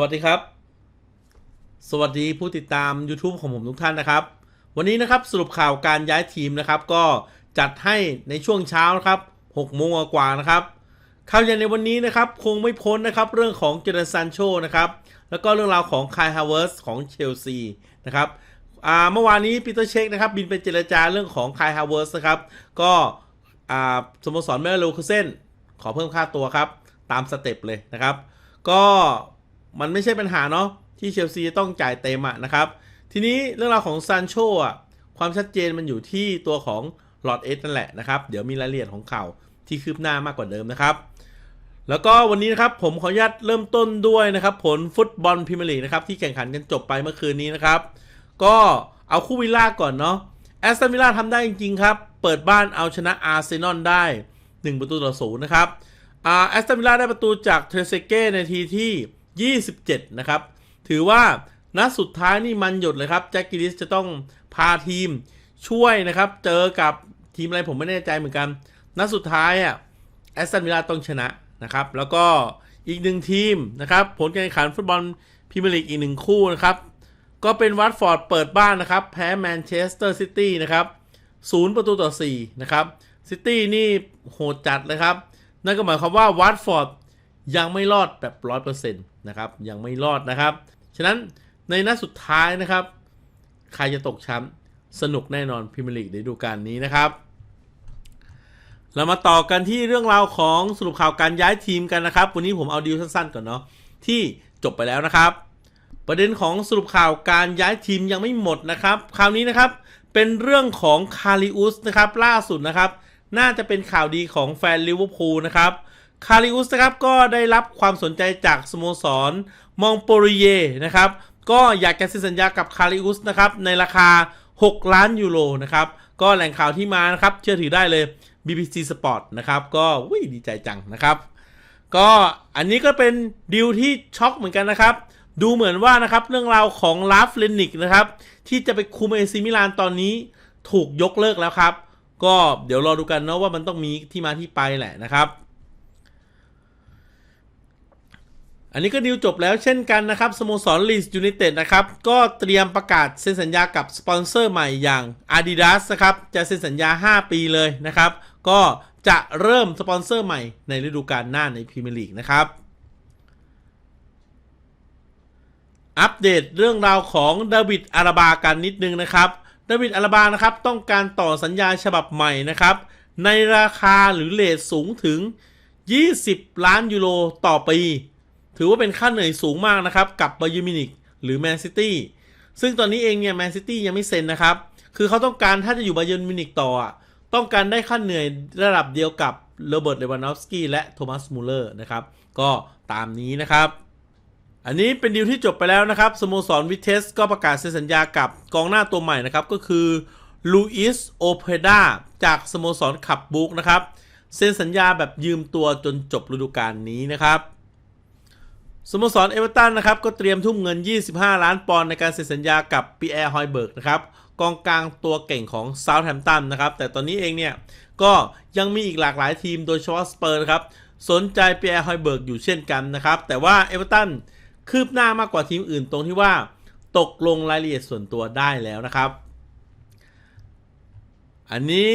วัสดีครับ สวัสดีผู้ติดตาม YouTube ของผมทุกท่านนะครับ วันนี้นะครับสรุปข่าวการย้ายทีมนะครับ ก็จัดให้ในช่วงเช้านะครับ6โมงกว่านะครับข่าวใหญ่ในวันนี้นะครับคงไม่พ้นนะครับเรื่องของเจเดนซันโชนะครับแล้วก็เรื่องราวของคายฮาวเวิร์สของเชลซีนะครับเมื่อวานนี้ปีเตอร์เชคนะครับบินไปเจรจาเรื่องของคายฮาวเวิร์สนะครับก็สโมสรแมรลูคูเซนขอเพิ่มค่าตัวครับ ตามสเต็ปเลยนะครับ ก็ มันไม่ใช่ปัญหาเนาะที่เชลซีจะต้องจ่ายเต็มะนะครับ ทีนี้เรื่องราวของซานโชอะความชัดเจนมันอยู่ที่ตัวของหลอดเอสนั่นแหละนะครับ เดี๋ยวมีรายละเอียดของข่าวที่คืบหน้ามากกว่าเดิมนะครับ แล้วก็วันนี้นะครับผมขออนุญาตเริ่มต้นด้วยนะครับ ผลฟุตบอลพรีเมียร์ลีกนะครับที่แข่งขันกันจบไปเมื่อคืนนี้นะครับ ก็เอาคู่วิลล่าก่อนเนาะแอสตันวิลล่าทำได้จริงๆครับ เปิดบ้านเอาชนะอาร์เซนอลได้ 1 ประตูต่อศูนย์นะครับอาแอสตันวิลล่าได้ประตูจากเทรเซเก้ในทีที่ 27 นะครับ ถือว่านัดสุดท้ายนี่มันหยดเลยครับแจ็คกิลิสจะต้องพาทีมช่วยนะครับ เจอกับทีมอะไรผมไม่แน่ใจเหมือนกัน นัดสุดท้ายอะแอสตันวิลล่าต้องชนะนะครับ แล้วก็อีกหนึ่งทีมนะครับ ผลการแข่งขันฟุตบอลพรีเมียร์ลีกอีกหนึ่งคู่นะครับ ก็เป็นวัตฟอร์ดเปิดบ้านนะครับ แพ้แมนเชสเตอร์ซิตี้นะครับศูนย์ประตูต่อ 4 นะครับซิตี้นี่โหดจัดเลยครับ นั่นก็หมายความว่าวัตฟอร์ดยังไม่รอดแบบ100%นต์ะครับ ยังไม่รอดนะครับ ฉะนั้นในนัดสุดท้ายนะครับ ใครจะตกชั้นสนุกแน่นอนพรีเมียร์ลีกในฤดูกาลนี้นะครับ เรามาต่อกันที่เรื่องราวของสรุปข่าวการย้ายทีมกันนะครับ วันนี้ผมเอาดีลสั้นๆก่อนเนาะที่จบไปแล้วนะครับ ประเด็นของสรุปข่าวการย้ายทีมยังไม่หมดนะครับ คราวนี้นะครับเป็นเรื่องของคาริอุสนะครับล่าสุดนะครับ น่าจะเป็นข่าวดีของแฟนลิเวอร์พูลนะครับ คาริอุสนะครับก็ได้รับความสนใจจากสโมสรมองโปริเยนะครับก็อยากจะเซ็นสัญญากับคาริอุสนะครับในราคา 6 ล้านยูโรนะครับก็แหล่งข่าวที่มานะครับเชื่อถือได้เลย BBC Sport นะครับก็วิดีใจจังนะครับก็อันนี้ก็เป็นดีลที่ช็อกเหมือนกันนะครับ ดูเหมือนว่านะครับเรื่องราวของลาฟเลนิกนะครับที่จะไปคุมเอซิมิลานตอนนี้ถูกยกเลิกแล้วครับ ก็เดี๋ยวรอดูกันเนาะว่ามันต้องมีที่มาที่ไปแหละนะครับ อันนี้ก็ดีลจบแล้วเช่นกันนะครับสโมสรลีสยู n นเต็ดนะครับ ก็เตรียมประกาศเซ็นสัญญากับสปอนเซอร์ใหม่อย่าง Adidas นะครับ จะเซ็นสัญญา 5 ปีเลยนะครับ ก็จะเริ่มสปอนเซอร์ใหม่ในฤดูกาลหน้าในพรีเมียร์ลีกนะครับอัปเดตเรื่องราวของดาวิดอาราบากันนิดนึงนะครับดาวิดอาราบานะครับต้องการต่อสัญญาฉบับใหม่นะครับ ในราคาหรือเลทสูงถึง 20 ล้านยูโรต่อปี ถือว่าเป็นค่าเหนื่อยสูงมากนะครับกับไบยูมินิกหรือแมนซิตี้ซึ่งตอนนี้เองเนี่ยแมนซิตี้ยังไม่เซ็นนะครับ คือเขาต้องการถ้าจะอยู่ไบยูมินิกต่อต้องการได้ค่าเหนื่อยระดับเดียวกับโรเบิร์ตเลวานอฟสกี้และโทมัสมูเลอร์นะครับก็ตามนี้นะครับ อันนี้เป็นดีลที่จบไปแล้วนะครับสโมสรวิเทสก็ประกาศเซ็นสัญญากับกองหน้าตัวใหม่นะครับก็คือลูอิสโอเพดาจากสโมสรขับบุกนะครับเซ็นสัญญาแบบยืมตัวจนจบฤดูกาลนี้นะครับ สโมสรเอเวอร์ตันนะครับก็เตรียมทุ่มเงิน 25 ล้านปอนด์ในการเซ็นสัญญากับปีแอร์ฮอยเบิร์กนะครับกองกลางตัวเก่งของเซาท์แฮมป์ตันนะครับแต่ตอนนี้เองเนี่ยก็ยังมีอีกหลากหลายทีมโดยเฉพาะสเปอร์นะครับสนใจปีแอร์ฮอยเบิร์กอยู่เช่นกันนะครับแต่ว่าเอเวอร์ตันคืบหน้ามากกว่าทีมอื่นตรงที่ว่า ตกลงรายละเอียดส่วนตัวได้แล้วนะครับ อันนี้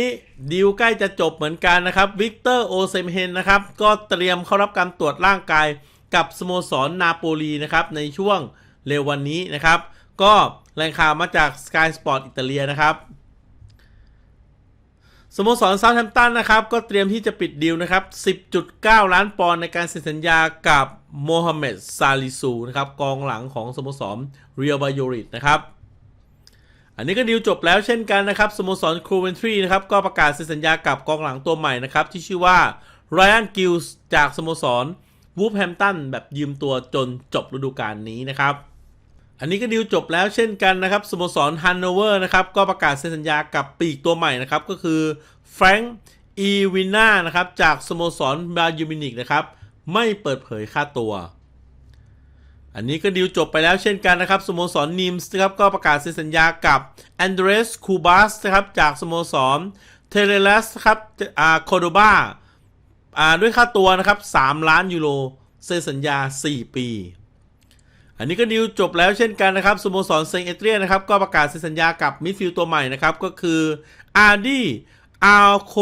ดีลใกล้จะจบเหมือนกันนะครับวิกเตอร์โอเซมเฮนนะครับก็เตรียมเข้ารับการตรวจร่างกาย กับสโมสรนาโปลีนะครับในช่วงเร็ววันนี้นะครับ ก็แหล่งข่าวมาจาก Sky Sport อิตาเลียนะครับสโมสรซาท์แฮมป์ตันนะครับ ก็เตรียมที่จะปิดดีลนะครับ 10.9 ล้านปอนด์ในการเซ็นสัญญากับโมฮัมเหม็ดซาลิซูนะครับกองหลังของสโมสรเรียลบายอริตนะครับ อันนี้ก็ดีลจบแล้วเช่นกันนะครับสโมสรครูเวนทรีนะครับก็ประกาศเซ็นสัญญากับกองหลังตัวใหม่นะครับ ที่ชื่อว่าไรอันกิลส์จากสโมสร วูฟแฮมตันแบบยืมตัวจนจบฤดูกาลนี้นะครับ อันนี้ก็ดีลจบแล้วเช่นกันนะครับสโมสรฮันโนเวอร์นะครับก็ประกาศเซ็นสัญญากับปีกตัวใหม่นะครับก็คือแฟรงค์อีวิน่านะครับจากสโมสรบายูมินิกนะครับไม่เปิดเผยค่าตัว อันนี้ก็ดีลจบไปแล้วเช่นกันนะครับสโมสรนิมส์นะครับก็ประกาศเซ็นสัญญากับแอนเดรสคูบัสนะครับจากสโมสรเทเลลัสครับอาโคโดบาอ่า ด้วยค่าตัวนะครับ 3 ล้านยูโรเซ็นสัญญา 4 ปี อันนี้ก็ดีลจบแล้วเช่นกันนะครับสโมสรเซงเอเตรียนะครับ ก็ประกาศเซ็นสัญญากับมิดฟิลด์ตัวใหม่นะครับ ก็คืออาร์ดีอาโค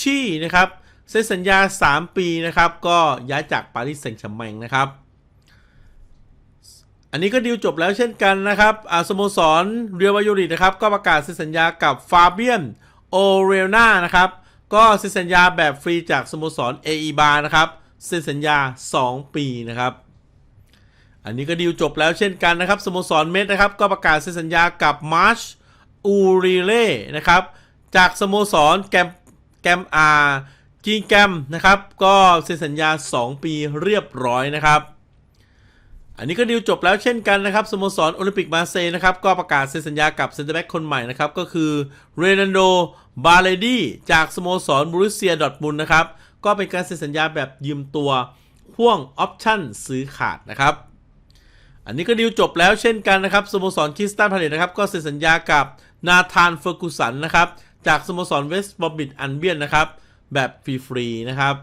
ชีนะครับเซ็นสัญญา 3 ปีนะครับ ก็ย้ายจากปารีสแซงต์แชร์แมงนะครับ อันนี้ก็ดีลจบแล้วเช่นกันนะครับอาสโมสรเรียววายูรินะครับ ก็ประกาศเซ็นสัญญากับฟาเบียนโอเรลนานะครับ ก็เซ็นสัญญาแบบฟรีจากสโมสรเออีบานะครับเซ็นสัญญา 2 ปีนะครับ อันนี้ก็ดีลจบแล้วเช่นกันนะครับสโมสรเมดนะครับ ก็ประกาศเซ็นสัญญากับมาร์ชอูริเล่นะครับจากสโมสรแกมแกมอาจีแกมนะครับ ก็เซ็นสัญญา 2 ปีเรียบร้อยนะครับ อันนี้ก็ดีลจบแล้วเช่นกันนะครับสโมสรโอลิมปิกมาเซย์นะครับ ก็ประกาศเซ็นสัญญากับเซนเตอร์แบ็กคนใหม่นะครับ ก็คือเรนันโดบาเลดีจากสโมสรบรูเซียดอทมุนนะครับ ก็เป็นการเซ็นสัญญาแบบยืมตัวพ่วงออปชั่นซื้อขาดนะครับ อันนี้ก็ดีลจบแล้วเช่นกันนะครับสโมสรคริสตันพาเลตนะครับก็เซ็นสัญญากับนาธานเฟอร์กูสันนะครับจากสโมสรเวสต์บอมบิดอันเบียนนะครับแบบฟรีๆนะครับ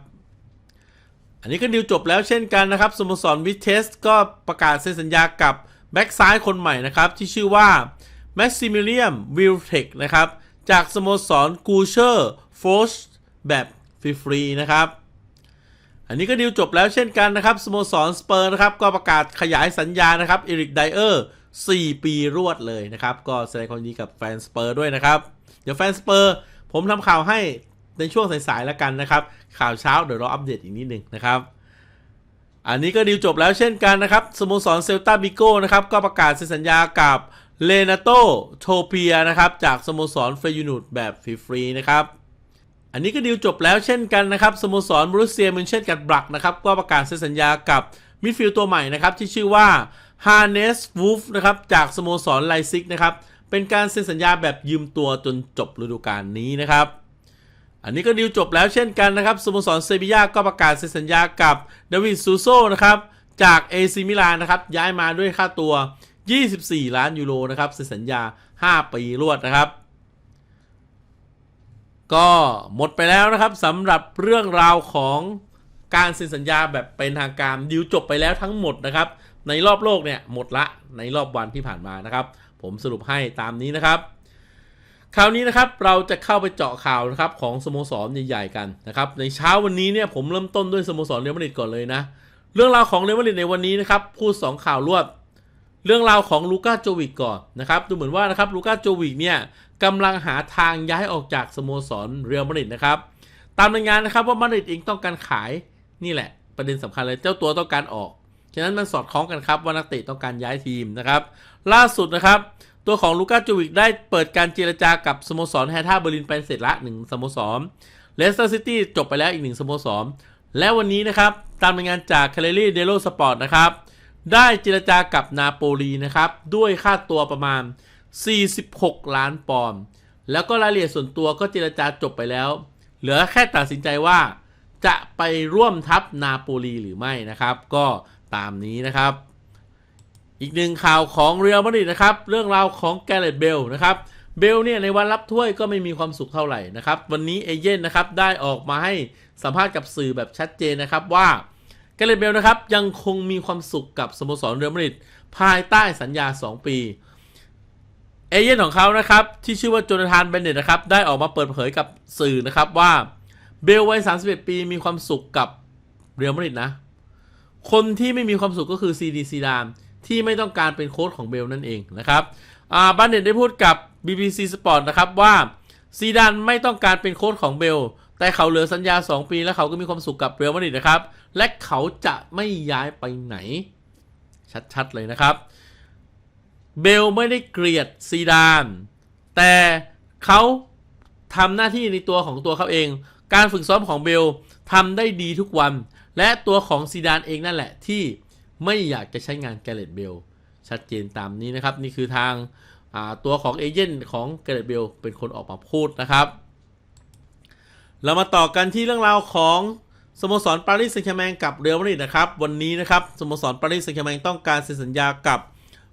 อันนี้ก็ดีลจบแล้วเช่นกันนะครับสโมสรวิเทสก็ประกาศเซ็นสัญญากับแบ็กซ้ายคนใหม่นะครับที่ชื่อว่าแม็กซิมิเลียมวิลเทคนะครับจากสโมสรกูเชอร์โฟชแบบฟรีๆนะครับ อันนี้ก็ดีลจบแล้วเช่นกันนะครับสโมสรสเปอร์นะครับก็ประกาศขยายสัญญานะครับเอริกไดเออร์4 ปีรวดเลยนะครับ ก็แสดงความยินดีกับแฟนสเปอร์ด้วยนะครับ เดี๋ยวแฟนสเปอร์ผมทำข่าวให้ ในช่วงสายๆแล้วกันนะครับ ข่าวเช้าเดี๋ยวเราอัปเดตอีกนิดหนึ่งนะครับ อันนี้ก็ดีลจบแล้วเช่นกันนะครับสโมสรเซลตาบิโก้นะครับก็ประกาศเซ็นสัญญากับเลนาโตโทเปียนะครับจากสโมสรเฟยูนูดแบบฟรีๆนะครับอันนี้ก็ดีลจบแล้วเช่นกันนะครับสโมสรบรูเซียมินเช่นกัดบลักนะครับก็ประกาศเซ็นสัญญากับมิดฟิลด์ตัวใหม่นะครับที่ชื่อว่าฮาร์เนสวูฟนะครับจากสโมสรไลซิกนะครับเป็นการเซ็นสัญญาแบบยืมตัวจนจบฤดูกาลนี้นะครับ อันนี้ก็ดีลจบแล้วเช่นกันนะครับสโมสรเซบียาก็ประกาศเซ็นสัญญากับเดวิดซูโซนะครับจากเอซิมิลานนะครับย้ายมาด้วยค่าตัว 24 ล้านยูโรนะครับเซ็นสัญญา 5 ปีรวดนะครับ ก็หมดไปแล้วนะครับสำหรับเรื่องราวของการเซ็นสัญญาแบบเป็นทางการดิวจบไปแล้วทั้งหมดนะครับ ในรอบโลกเนี่ยหมดละในรอบวันที่ผ่านมานะครับ ผมสรุปให้ตามนี้นะครับ คราวนี้นะครับเราจะเข้าไปเจาะข่าวนะครับของสโมสรใหญ่ๆกันนะครับในเช้าวันนี้เนี่ยผมเริ่มต้นด้วยสโมสรเรอัลมาดริดก่อนเลยนะ เรื่องราวของเรอัลมาดริดในวันนี้นะครับพูด 2 ข่าวรวดเรื่องราวของลูก้าโจวิกก่อนนะครับดูเหมือนว่านะครับลูก้าโจวิกเนี่ยกำลังหาทางย้ายออกจากสโมสรเรอัลมาดริดนะครับตามรายงานนะครับว่ามาดริดเองต้องการขายนี่แหละ ประเด็นสำคัญเลยเจ้าตัวต้องการออกฉะนั้นมันสอดคล้องกันครับว่านักเตะต้องการย้ายทีมนะครับ ล่าสุดนะครับ ตัวของลูก้าโจวิกได้เปิดการเจรจากับสโมสรแฮท่าเบอร์ลินไปเสร็จละหนึ่งสโมสรเลสเตอร์ซิตี้จบไปแล้วอีกหนึ่งสโมสร และวันนี้นะครับตามรายงานจากคาเลรี่เดโลสปอร์ตนะครับได้เจรจากับนาโปลีนะครับด้วยค่าตัวประมาณ 46 ล้านปอนด์แล้วก็รายละเอียดส่วนตัวก็เจรจาจบไปแล้ว เหลือแค่ตัดสินใจว่าจะไปร่วมทัพนาโปลีหรือไม่นะครับ ก็ตามนี้นะครับ อีกหนึ่งข่าวของเรียลมาดริดนะครับ เรื่องราวของแกเรตเบลนะครับ เบลเนี่ยในวันรับถ้วยก็ไม่มีความสุขเท่าไหร่นะครับ วันนี้เอเย่นนะครับได้ออกมาให้สัมภาษณ์กับสื่อแบบชัดเจนนะครับว่าแกเรตเบลนะครับยังคงมีความสุขกับสโมสรเรียลมาดริดภายใต้สัญญา 2 ปี เอเย่นของเขานะครับที่ชื่อว่าโจนาธานเบนเนตนะครับได้ออกมาเปิดเผยกับสื่อนะครับว่าเบลวัย31 ปีมีความสุขกับเรียลมาดริดนะ คนที่ไม่มีความสุขก็คือซีดีซีดาน ที่ไม่ต้องการเป็นโค้ชของเบลนั่นเองนะครับบันเดนได้พูดกับ BBC Sport นะครับว่าซีดานไม่ต้องการเป็นโค้ชของเบล แต่เขาเหลือสัญญา 2 ปีแล้วเขาก็มีความสุขกับเรอัลมาดริดนะครับ และเขาจะไม่ย้ายไปไหน ชัดๆเลยนะครับ เบลไม่ได้เกลียดซีดาน แต่เขาทำหน้าที่ในตัวของตัวเขาเอง การฝึกซ้อมของเบลทำได้ดีทุกวัน และตัวของซีดานเองนั่นแหละที่ ไม่อยากจะใช้งานแกเรตเบลชัดเจนตามนี้นะครับ นี่คือทางตัวของเอเจนต์ของแกเรตเบลเป็นคนออกมาพูดนะครับ เรามาต่อกันที่เรื่องราวของสโมสรปารีสแซงต์แชร์แมงกับเรอัลมาดริดนะครับ วันนี้นะครับสโมสรปารีสแซงต์แชร์แมงต้องการเซ็นสัญญากับ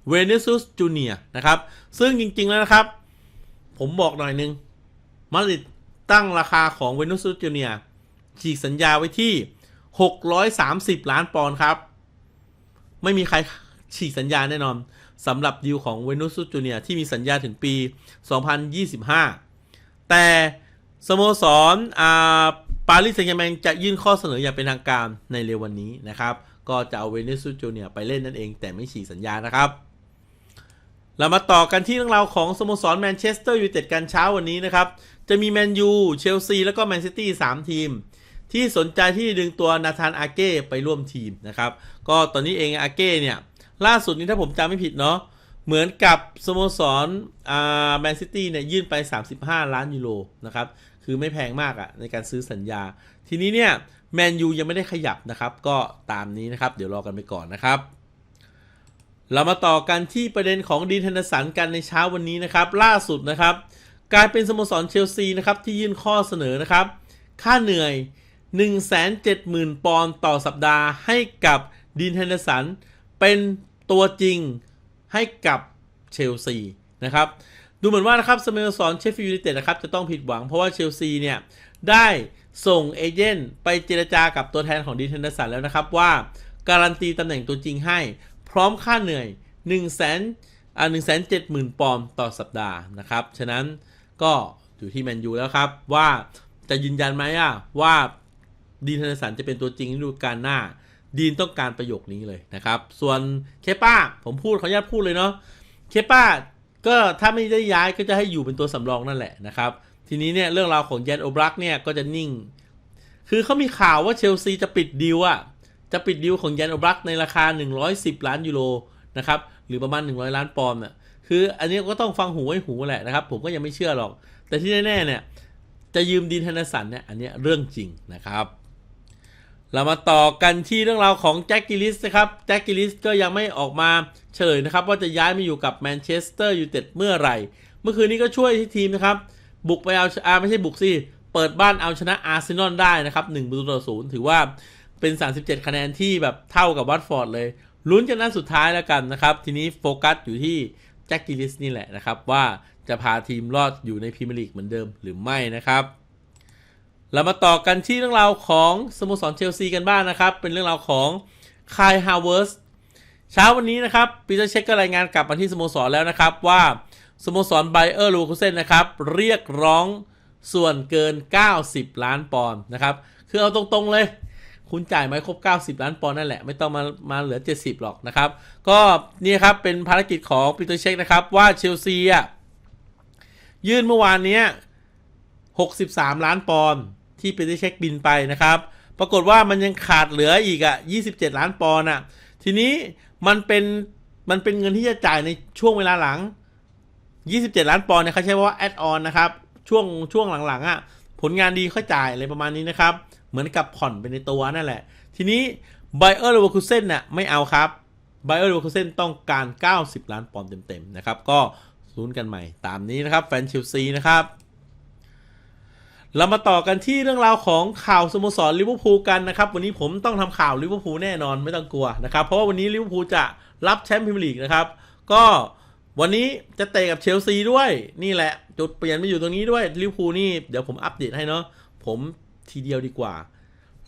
เวเนซุสจูเนียนะครับ ซึ่งจริงๆแล้วนะครับ ผมบอกหน่อยนึงมาดริดตั้งราคาของเวเนซุสจูเนียฉีกสัญญาไว้ที่ 630 ล้านปอนด์ครับ ไม่มีใครฉีกสัญญาแน่นอนสำหรับดีลของเวนุสจูเนียที่มีสัญญาถึงปี 2025 แต่สโมสรอ่าปารีสแซงต์แชร์แมงจะยื่นข้อเสนออย่างเป็นทางการในเร็ววันนี้นะครับ ก็จะเอาเวนิสุจูเนียไปเล่นนั่นเอง แต่ไม่ฉีกสัญญานะครับ เรามาต่อกันที่เรื่องราวของสโมสรแมนเชสเตอร์ยูไนเต็ดกันเช้าวันนี้นะครับ จะมีแมนยูเชลซีแล้วก็แมนซิตี้3ทีม ที่สนใจที่ดึงตัวนาธานอาเก้ไปร่วมทีมนะครับ ก็ตอนนี้เองอาเก้เนี่ย ล่าสุดนี้ถ้าผมจำไม่ผิดเนาะเหมือนกับสโมสรอ่าแมนซิตี้เนี่ยยื่นไป 35 ล้านยูโรนะครับ คือไม่แพงมากอะ่ะในการซื้อสัญญา ทีนี้เนี่ยแมนยูยังไม่ได้ขยับนะครับ ก็ตามนี้นะครับ เดี๋ยวรอกันไปก่อนนะครับ เรามาต่อกันที่ประเด็นของดีนเทนสันกันในเช้าวันนี้นะครับ ล่าสุดนะครับ กลายเป็นสโมสรเชลซีนะครับที่ยื่นข้อเสนอนะครับ ค่าเหนื่อย 170,000 ปอนด์ต่อสัปดาห์ให้กับดีนเทนเดอร์สัน เป็นตัวจริงให้กับเชลซีนะครับ ดูเหมือนว่านะครับสโมสรเชฟฟิลด์ยูไนเต็ดนะครับจะต้องผิดหวังเพราะว่าเชลซีเนี่ย ได้ส่งเอเจนต์ไปเจรจากับตัวแทนของดีนเทนเดอร์สันแล้วนะครับว่า การันตีตำแหน่งตัวจริงให้ พร้อมค่าเหนื่อย 1 0 0 0 0แสนอ่าหนึ่งแสนเจ็ดหมื่นปอนด์ต่อสัปดาห์นะครับ ฉะนั้นก็อยู่ที่แมนยูแล้วครับว่าจะยืนยันไหมอะว่า ดีนเทนสันจะเป็นตัวจริงฤดูกาลหน้า ดีนต้องการประโยคนี้เลยนะครับ ส่วนเคป้าผมพูดขออนุญาตพูดเลยเนาะเคป้าก็ถ้าไม่ได้ย้ายก็จะให้อยู่เป็นตัวสำรองนั่นแหละนะครับ ทีนี้เนี่ยเรื่องราวของแยนโอบรักเนี่ยก็จะนิ่ง คือเขามีข่าวว่าเชลซีจะปิดดีลอะจะปิดดีลของแยนโอบรักในราคา 110 ล้านยูโรนะครับหรือประมาณ 100 ล้านปอนด์อะคืออันนี้ก็ต้องฟังหูไว้หูแหละนะครับ ผมก็ยังไม่เชื่อหรอก แต่ที่แน่ๆเนี่ยจะยืมดินธนสันเนี่ยอันนี้เรื่องจริงนะครับ เรามาต่อกันที่เรื่องราวของแจ็คกิลิสนะครับแจ็คกิลิสก็ยังไม่ออกมาเฉลยนะครับ ว่าจะย้ายมาอยู่กับแมนเชสเตอร์ยูไนเต็ดเมื่อไหร่ เมื่อคืนนี้ก็ช่วยที่ทีมนะครับ บุกไปเอาอาไม่ใช่บุกสิเปิดบ้านเอาชนะอาร์เซนอลได้นะครับ1ประตูต่อศูนย์ถือว่าเป็น 37 คะแนนที่แบบเท่ากับวัตฟอร์ดเลยลุ้นจนนัดสุดท้ายแล้วกันนะครับ ทีนี้โฟกัสอยู่ที่แจ็คกิลิสนี่แหละนะครับ ว่าจะพาทีมรอดอยู่ในพรีเมียร์ลีกเหมือนเดิมหรือไม่นะครับ เรามาต่อกันที่เรื่องราวของสโมสรเชลซีกันบ้างนะครับ เป็นเรื่องราวของคายฮาวเวิร์สเช้าวันนี้นะครับปีเตอร์เช็คก็รายงานกลับมาที่สโมสรแล้วนะครับ ว่าสโมสรไบเออร์ลูคูเซนนะครับ เรียกร้องส่วนเกิน 90 ล้านปอนด์นะครับ คือเอาตรงๆเลย คุณจ่ายไมครบ 90 ล้านปอนด์นั่นแหละ ไม่ต้องมามาเหลือ 70 หรอกนะครับ ก็นี่ครับเป็นภารกิจของปีเตอร์เช็คนะครับ ว่าเชลซีอะยื่นเมื่อวานนี้63 ล้านปอนด์ ที่ไปีเตอร์เช็คบินไปนะครับ ปรากฏว่ามันยังขาดเหลืออีกอะ 27 ล้านปอนด์อะ ทีนี้มันเป็นมันเป็นเงินที่จะจ่ายในช่วงเวลาหลัง 27 ล้านปอนด์เนี่ยเขาใช้ว่าแอดออนนะครับ ช่วงช่วงหลังๆอะ ผลงานดีค่อยจ่ายอะไรประมาณนี้นะครับ เหมือนกับผ่อนไปในตัวนั่นแหละ ทีนี้ไบเออร์เลเวอร์คูเซนเนี่ยไม่เอาครับไบเออร์เลเวอร์คูเซนต้องการ 90 ล้านปอนด์เต็มๆนะครับ ก็ลุ้นกันใหม่ตามนี้นะครับแฟนเชลซีนะครับ เรามาต่อกันที่เรื่องราวของข่าวสโมสรลิเวอร์พูลกันนะครับวันนี้ผมต้องทำข่าวลิเวอร์พูลแน่นอนไม่ต้องกลัวนะครับเพราะว่าวันนี้ลิเวอร์พูลจะรับแชมป์พรีเมียร์ลีกนะครับก็วันนี้จะเตะกับเชลซีด้วยนี่แหละ จุดเปลี่ยนมาอยู่ตรงนี้ด้วยลิเวอร์พูลนี่เดี๋ยวผมอัปเดตให้เนาะผมทีเดียวดีกว่า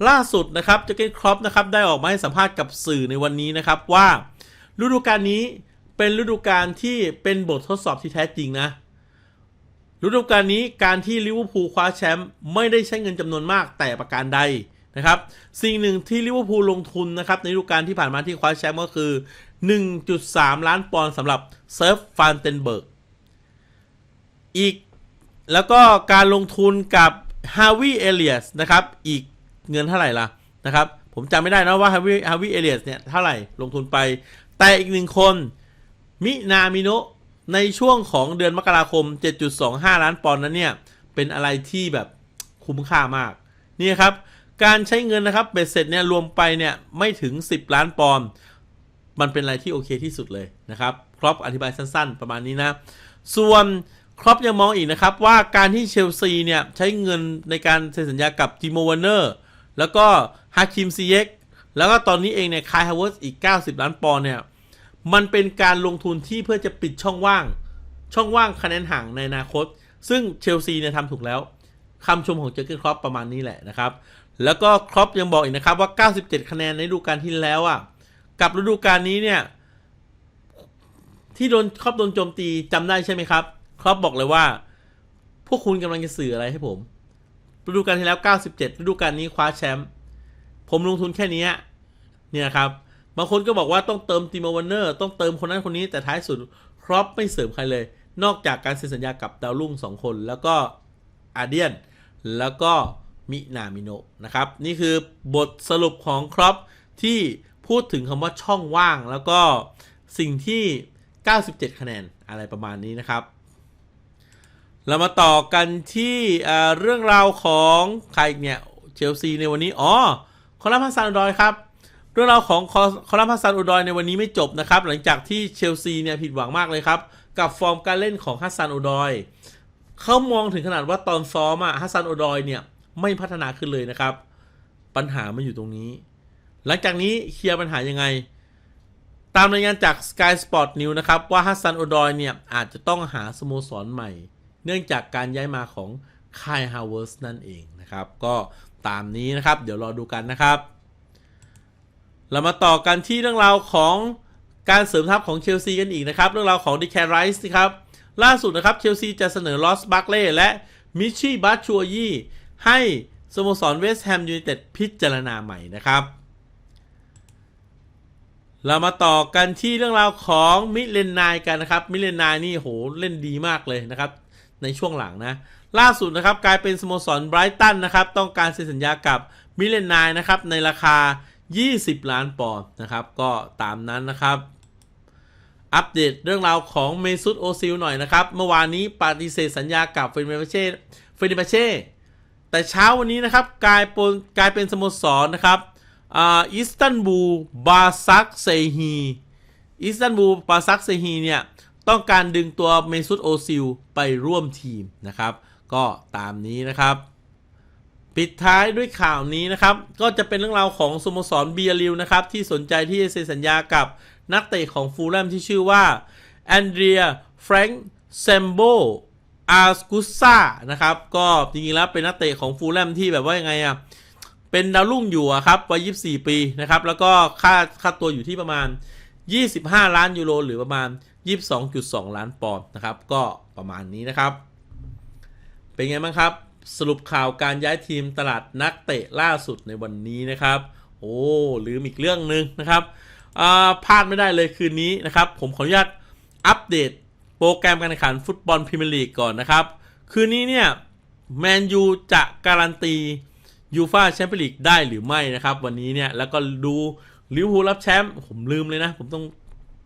ล่าสุดนะครับเจเกนครอปนะครับได้ออกมาให้สัมภาษณ์กับสื่อในวันนี้นะครับว่าฤดูกาลนี้เป็นฤดูกาลที่เป็นบททดสอบที่แท้จริงนะ ฤดูกาลนี้การที่ลิเวอร์พูลคว้าแชมป์ไม่ได้ใช้เงินจำนวนมากแต่ประการใดนะครับสิ่งหนึ่งที่ลิเวอร์พูลลงทุนนะครับในฤดูกาลที่ผ่านมาที่คว้าแชมป์ก็คือ 1.3 ล้านปอนด์สำหรับเซิร์ฟฟานเทนเบิร์กอีกแล้วก็การลงทุนกับฮาวิเอเลียสนะครับอีกเงินเท่าไหร่ล่ะนะครับผมจำไม่ได้นะว่าฮาวิฮาวิเอเลียสเนี่ยเท่าไหร่ลงทุนไป แต่อีกหนึ่งคนมินามิโนะ ในช่วงของเดือนมกราคม 7.25 ล้านปอนด์นั้นเนี่ย เป็นอะไรที่แบบคุ้มค่ามาก นี่ครับ การใช้เงินนะครับเบ็ดเสร็จเนี่ยรวมไปเนี่ยไม่ถึง 10 ล้านปอนด์ มันเป็นอะไรที่โอเคที่สุดเลยนะครับ ครอปอธิบายสั้นๆ ประมาณนี้นะ ส่วนครอปยังมองอีกนะครับ ว่าการที่เชลซีเนี่ยใช้เงินในการเซ็นสัญญากับจิโมวานเนอร์แล้วก็ฮาคิมซีเยกแล้วก็ตอนนี้เองเนี่ยคายฮาวเวิร์สอีก 90 ล้านปอนด์เนี่ย มันเป็นการลงทุนที่เพื่อจะปิดช่องว่าง ช่องว่างคะแนนห่างในอนาคต ซึ่งเชลซีเนี่ยทำถูกแล้วคำชมของเจอร์เกนครอปประมาณนี้แหละนะครับ แล้วก็ครอปยังบอกอีกนะครับว่า 97 คะแนนในฤดูกาลที่แล้วอะกับฤดูกาลนี้เนี่ยที่โดนครอปโดนโจมตีจำได้ใช่ไหมครับครอปบอกเลยว่า พวกคุณกำลังจะสื่ออะไรให้ผมฤดูกาลที่แล้ว 97ฤดูกาลนี้คว้าแชมป์ผมลงทุนแค่นี้เนี่ยครับ บางคนก็บอกว่าต้องเติมติมวันเนอร์ต้องเติมคนนั้นคนนี้แต่ท้ายสุดครอปไม่เสริมใครเลย นอกจากการเซ็นสัญญากับดาวรุ่งสองคน แล้วก็อาเดียน แล้วก็มินามิโนนะครับ นี่คือบทสรุปของครอปที่พูดถึงคำว่าช่องว่าง แล้วก็สิ่งที่ 97 คะแนนอะไรประมาณนี้นะครับ เรามาต่อกันที่เรื่องราวของใครเนี่ยเชลซีในวันนี้ อ๋อคอลัมน์ฮัสซันอุดอยครับ เรื่องราวของคอลัมน์ฮัสซันอุดอยในวันนี้ไม่จบนะครับ หลังจากที่เชลซีเนี่ยผิดหวังมากเลยครับ กับฟอร์มการเล่นของฮัสซันอุดอยเขามองถึงขนาดว่าตอนซ้อมอะฮัสซันอุดอยเนี่ยไม่พัฒนาขึ้นเลยนะครับ ปัญหามันอยู่ตรงนี้ หลังจากนี้เคลียร์ปัญหายังไง ตามรายงานจาก Sky Sport News นะครับว่าฮัสซันโอดอยเนี่ยอาจจะต้องหาสโมสรใหม่ เนื่องจากการย้ายมาของคายฮาวเวิร์สนั่นเองนะครับ ก็ตามนี้นะครับ เดี๋ยวรอดูกันนะครับ เรามาต่อกันที่เรื่องราวของการเสริมทัพของเชลซีกันอีกนะครับ เรื่องราวของดิแคนไรส์นะครับล่าสุดนะครับเชลซีจะเสนอลอสบัคเล่และมิชชี่บัตชัวยี่ให้สโมสรเวสต์แฮมยูไนเต็ดพิจารณาใหม่นะครับ เรามาต่อกันที่เรื่องราวของมิเลนนายกันนะครับ มิเลนนายนี่โหเล่นดีมากเลยนะครับ ในช่วงหลังนะ ล่าสุดนะครับกลายเป็นสโมสรไบรตันนะครับ ต้องการเซ็นสัญญากับมิเลนนายนะครับในราคา 20 ล้านปอนด์นะครับ ก็ตามนั้นนะครับ อัปเดตเรื่องราวของเมซุตโอซิลหน่อยนะครับ เมื่อวานนี้ปฏิเสธสัญญากับเฟรนเบเช่เฟรนเบเช่แต่เช้าวันนี้นะครับ กลายเป็นกลายเป็นสโมสรนะครับอ่าอิสตันบูลบาซักเซฮีอิสตันบูลบาซักเซฮีเนี่ยต้องการดึงตัวเมซุตโอซิลไปร่วมทีมนะครับ ก็ตามนี้นะครับ ปิดท้ายด้วยข่าวนี้นะครับ ก็จะเป็นเรื่องราวของสโมสรเบียริวนะครับ ที่สนใจที่จะเซ็นสัญญากับนักเตะของฟูลแลมที่ชื่อว่าแอนเดรียแฟรงค์เซมโบอาร์สกุซ่านะครับ ก็จริงๆแล้วเป็นนักเตะของฟูลแลมที่แบบว่ายังไงอะเป็นดาวรุ่งอยู่ครับวัย 24 ปีนะครับ แล้วก็ค่าค่าตัวอยู่ที่ประมาณ 25 ล้านยูโรหรือประมาณ 22.2 ล้านปอนด์นะครับ ก็ประมาณนี้นะครับ เป็นไงบ้างครับ สรุปข่าวการย้ายทีมตลาดนักเตะล่าสุดในวันนี้นะครับ โอ้ลืมอีกเรื่องหนึ่งนะครับพลาดไม่ได้เลยคืนนี้นะครับ ผมขออนุญาตอัปเดตโปรแกรมการแข่งขันฟุตบอลพรีเมียร์ลีกก่อนนะครับ คืนนี้เนี่ยแมนยูจะการันตียูฟาแชมเปี้ยนลีกได้หรือไม่นะครับ วันนี้เนี่ยแล้วก็ดูลิเวอร์พูลรับแชมป์ผมลืมเลยนะ ผมต้อง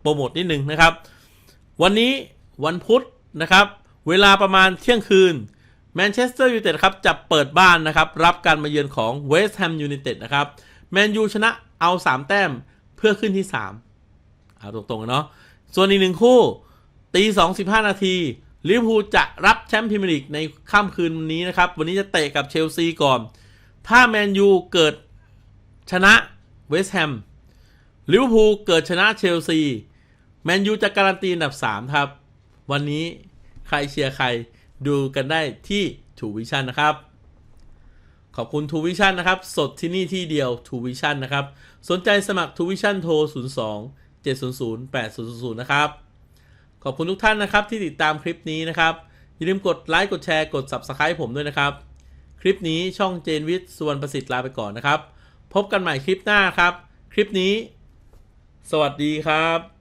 โปรโมทนิดนึงนะครับ วันนี้วันพุธนะครับ เวลาประมาณเที่ยงคืน แมนเชสเตอร์ยูไนเต็ดครับจะเปิดบ้านนะครับ รับการมาเยือนของเวสต์แฮมยูไนเต็ดนะครับแมนยูชนะเอา 3 แต้มเพื่อขึ้นที่ 3 เอาตรงๆเนาะส่วนอีกหนึ่งคู่ตีสองสิบห้านาทีลิเวอร์พูลจะรับแชมป์พรีเมียร์ลีกในค่ำคืนนี้นะครับ วันนี้จะเตะกับเชลซีก่อน ถ้าแมนยูเกิดชนะเวสต์แฮมลิเวอร์พูลเกิดชนะเชลซีแมนยูจะการันตีอันดับ 3 ครับ วันนี้ใครเชียร์ใคร ดูกันได้ที่ทูวิชั่นนะครับ ขอบคุณทูวิชั่นนะครับ สดที่นี่ที่เดียวทูวิชั่นนะครับ สนใจสมัครทูวิชั่นโทร 02 700 8000 นะครับ ขอบคุณทุกท่านนะครับที่ติดตามคลิปนี้นะครับ อย่าลืมกดไลค์กดแชร์กด Subscribe ผมด้วยนะครับ คลิปนี้ช่องเจนวิทย์สุวรรณประสิทธิ์ลาไปก่อนนะครับ พบกันใหม่คลิปหน้าครับ คลิปนี้ สวัสดีครับ